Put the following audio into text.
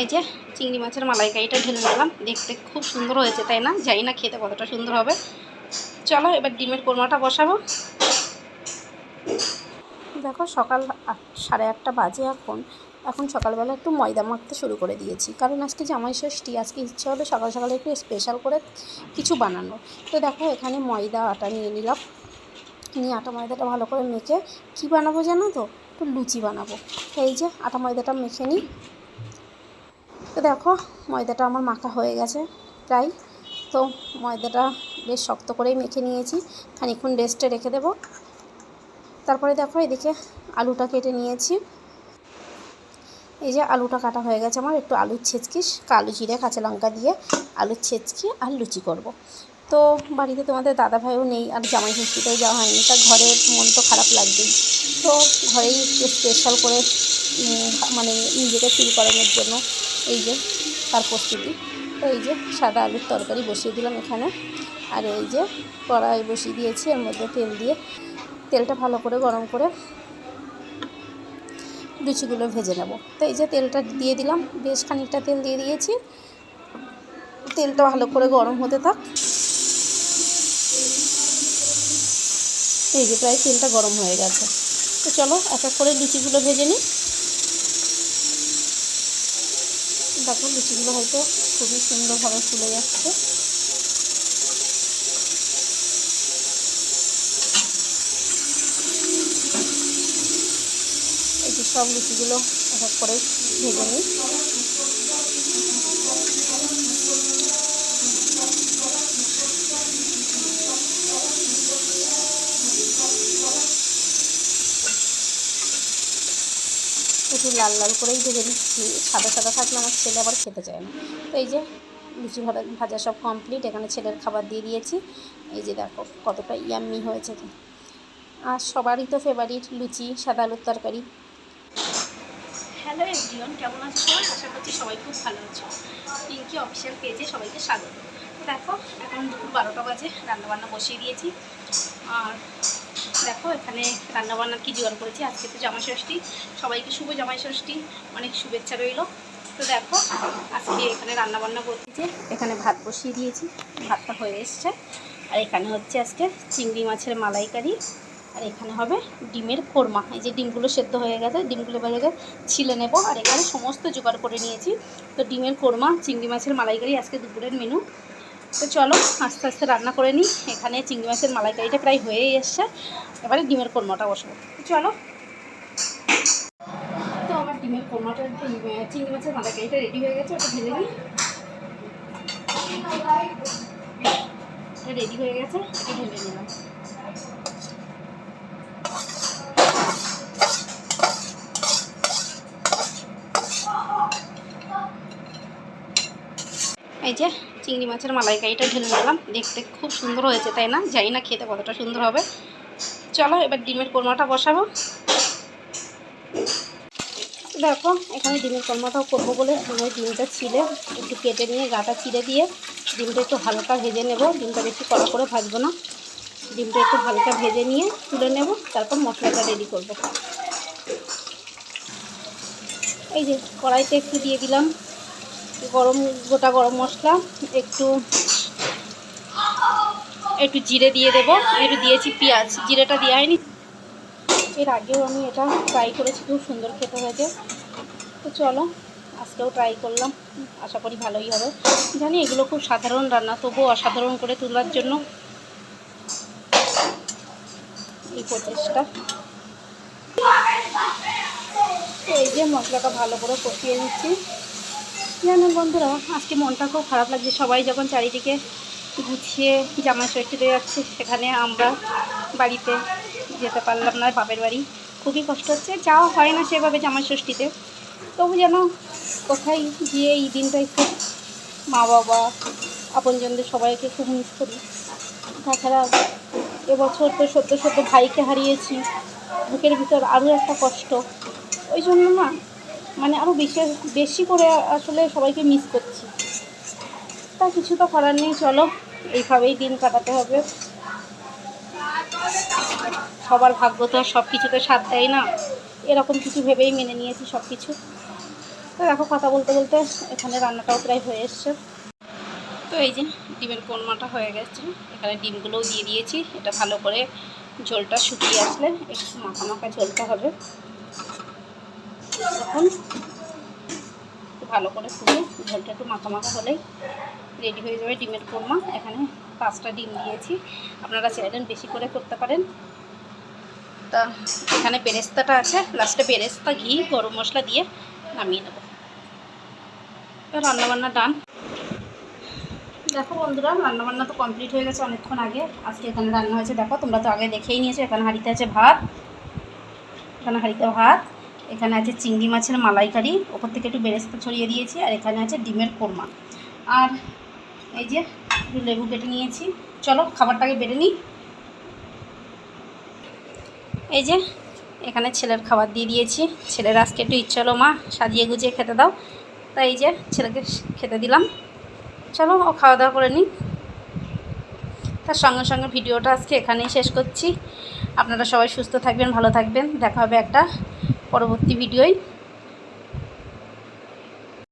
এই যে চিংড়ি মাছের মালাইকারিটা ঢেলে নিলাম। দেখতে খুব সুন্দর হয়েছে, তাই না? জানি না খেতে কতটা সুন্দর হবে। চলো, এবার ডিমের কোরমাটা বসাবো। দেখো, সকাল সাড়ে আটটা বাজে এখন। এখন সকালবেলা একটু ময়দা মাখতে শুরু করে দিয়েছি। কারণ আজকে জামাই ষষ্ঠী আজকে ইচ্ছে হলো সকাল সকালে একটু স্পেশাল করে কিছু বানানো। তো দেখো, এখানে ময়দা আটা নিয়ে নিলাম। নিয়ে আটা ময়দাটা ভালো করে মেখে কী বানাবো জানো তো? একটু লুচি বানাবো। এই যে, আটা ময়দাটা মেখে নিই। তো দেখো, ময়দাটা আমার মাখা হয়ে গেছে প্রায়। তো ময়দাটা বেশ শক্ত করেই মেখে নিয়েছি। খানিক্ষণ রেস্টে রেখে দেবো। তারপরে দেখো, এদিকে আলুটা কেটে নিয়েছি। এই যে আলুটা কাটা হয়ে গেছে আমার, একটু আলুর ছেচকি কালো জিরে, কাঁচা লঙ্কা দিয়ে আলুর ছেচকি আর লুচি করব। তো বাড়িতে তোমাদের দাদা ভাইও নেই আর জামাই ষষ্ঠীতেও যাওয়া হয়নি, তা ঘরে মন তো খারাপ লাগবেই। তো ঘরেই স্পেশাল করে মানে নিজেকে ফিল করানোর জন্য এই যে তার প্রস্তুতি তো এই যে, সাদা আলুর তরকারি বসিয়ে দিলাম এখানে। আর এই যে, কড়াই বসিয়ে দিয়েছি, এর মধ্যে তেল দিয়ে। তেলটা ভালো করে গরম করে লুচিগুলো ভেজে নেব। তো এই যে, তেলটা দিয়ে দিলাম। বেশ খানিকটা তেল দিয়ে দিয়েছি। তেলটা ভালো করে গরম হতে থাক। এই যে, প্রায় তেলটা গরম হয়ে গেছে। তো চলো, এক এক করে লুচিগুলো ভেজে নিই। দেখো লুচিগুলো হয়তো খুবই সুন্দরভাবে ফুলে যাচ্ছে। এই যে সব লুচিগুলো এক এক করে ভেজে নিই। একটু লাল লাল করেই ভেজে নিচ্ছি। সাদা সাদা থাকলে আমার ছেলে আবার খেতে চায় না। তো এই যে লুচি ভাজা ভাজা সব কমপ্লিট এখানে ছেলের খাবার দিয়ে দিয়েছি। এই যে দেখো কতটা ইয়াম্মি হয়েছে আর সবারই তো ফেভারিট লুচি, সাদা আলুর তরকারি। হ্যালো এভরিওয়ান কেমন আছো আশা করছি সবাই খুব ভালো আছো। পিঙ্কি অফিসিয়াল পেজে সবাইকে স্বাগত। দেখো, এখন দুপুর বারোটা বাজে, রান্নাবান্না বসিয়ে দিয়েছি। আর দেখো, এখানে রান্নাবান্নার কি জোগাড় করেছি? আজকে তো জামাই ষষ্ঠী সবাইকে শুভ জামাই ষষ্ঠী অনেক শুভেচ্ছা রইল। তো দেখো, আজকে এখানে রান্নাবান্না করছি যে, এখানে ভাত বসিয়ে দিয়েছি। ভাতটা হয়ে এসছে। আর এখানে হচ্ছে আজকে চিংড়ি মাছের মালাইকারি। আর এখানে হবে ডিমের কোরমা। এই যে ডিমগুলো সেদ্ধ হয়ে গেছে, ডিমগুলো গেছে ছিলে নেব। আর এখানে সমস্ত জোগাড় করে নিয়েছি। তো ডিমের কোরমা, চিংড়ি মাছের মালাইকারি আজকে দুপুরের মেনু তো চলো, আস্তে আস্তে রান্না করে নিই। এখানে চিংড়ি মাছের মালাইকারিটা প্রায় হয়েই এসছে। এবারে ডিমের কোরমাটা বসবো। চলো। তো আমার ডিমের কোরমাটা, চিংড়ি মাছের মালাইকারিটা রেডি হয়ে গেছে, ওটা ঢেলে নিই। রেডি হয়ে গেছে, এটা ঢেলে নিলাম। এই যে চিংড়ি মাছের মালাইকারিটা ঢেলে নিলাম। দেখতে খুব সুন্দর হয়েছে, তাই না? জানি না খেতে কতটা সুন্দর হবে। চলো, এবার ডিমের কোরমাটা বসাবো। দেখো, এখানে ডিমের কোরমাটাও করব বলে আমি ডিমটা ছিলে। একটু কেটে নিয়ে, গাটা চিড়ে দিয়ে ডিমটা একটু হালকা ভেজে নেব। ডিমটা বেশি কড়া করে ভাজবো না। ডিমটা একটু হালকা ভেজে নিয়ে তুলে নেব। তারপর মশলাটা রেডি করব। এই যে, কড়াইতে একটু দিয়ে দিলাম। গরম, গোটা গরম মশলা, একটু একটু জিরে দিয়ে দেবো। একটু দিয়েছি পেঁয়াজ, জিরেটা দেওয়া হয়নি। এর আগেও আমি এটা ট্রাই করেছি, খুব সুন্দর খেতে হয়েছে। তো চলো, আজকেও ট্রাই করলাম। আশা করি ভালোই হবে। জানি এগুলো খুব সাধারণ রান্না, তবুও অসাধারণ করে তোলার জন্য এই প্রচেষ্টা। এই যে মশলাটা ভালো করে কষিয়ে নিচ্ছি। জানেন বন্ধুরা, আজকে মনটা খুব খারাপ লাগছে। সবাই যখন চারিদিকে গুছিয়ে জামাই ষষ্ঠীতে যাচ্ছে, সেখানে আমরা বাড়িতে যেতে পারলাম না, বাপের বাড়ি। খুবই কষ্ট হচ্ছে, যাওয়া হয় না সেভাবে জামাই ষষ্ঠীতে। তবু যেন কোথায় গিয়ে এই দিনটা একটু মা বাবা আপনজনদের সবাইকে খুব মিস করি। তাছাড়া এবছর তো সদ্য সদ্য ভাইকে হারিয়েছি, বুকের ভিতর আরও একটা কষ্ট। ওই জন্য না মানে আরও বিশেষ বেশি করে আসলে সবাইকে মিস করছি। তা কিছু তো করার নেই, চলো। এইভাবেই দিন কাটাতে হবে। সবার ভাগ্য তো আর সব কিছুতে সাথ দেয় না। এরকম কিছু ভেবেই মেনে নিয়েছি সব কিছু তো দেখো, কথা বলতে বলতে এখানে রান্নাটাও প্রায় হয়ে এসছে। তো এই যে, ডিমের কোরমাটা হয়ে গেছে। এখানে ডিমগুলোও দিয়ে দিয়েছি। এটা ভালো করে ঝোলটা শুকিয়ে আসলে একটু মাখা মাখা ঝোলটা হবে। এখন। ভালো করে ফুলে ঝোলটা একটু মাখা মাখা হলেই রেডি হয়ে যাবে ডিমের কোরমা। এখানে পাঁচটা ডিম দিয়েছি। আপনারা চাইলেন বেশি করে করতে পারেন। তা এখানে বেরেস্তাটা আছে। লাস্টে বেরেস্তা ঘি, গরম মশলা দিয়ে নামিয়ে নেব। রান্নাবান্না ডান। দেখো বন্ধুরা, রান্নাবান্না তো কমপ্লিট হয়ে গেছে অনেকক্ষণ আগে। আজকে এখানে রান্না হয়েছে। দেখো, তোমরা তো আগে দেখেই নিয়েছো, এখানে হাঁড়িতে আছে ভাত। এখানে হাঁড়িতে ভাত। এখানে আছে চিংড়ি মাছের মালাইকারি, ওপর থেকে একটু বেরেস্তা ছড়িয়ে দিয়েছি, আর এখানে আছে ডিমের কোরমা। আর এই যে একটু লেবু কেটে নিয়েছি। চলো খাবারটাকে বেড়ে নিই। এই যে এখানে ছেলের খাবার দিয়ে দিয়েছি। ছেলের আজকে একটু ইচ্ছে হলো, মা, সাজিয়ে গুজিয়ে খেতে দাও। তাই এই যে ছেলেকে খেতে দিলাম। চলো ও খাওয়া দাওয়া করে নিই তার সঙ্গে সঙ্গে ভিডিওটা আজকে এখানেই শেষ করছি। আপনারা সবাই সুস্থ থাকবেন, ভালো থাকবেন। দেখা হবে একটা পরবর্তী ভিডিওয়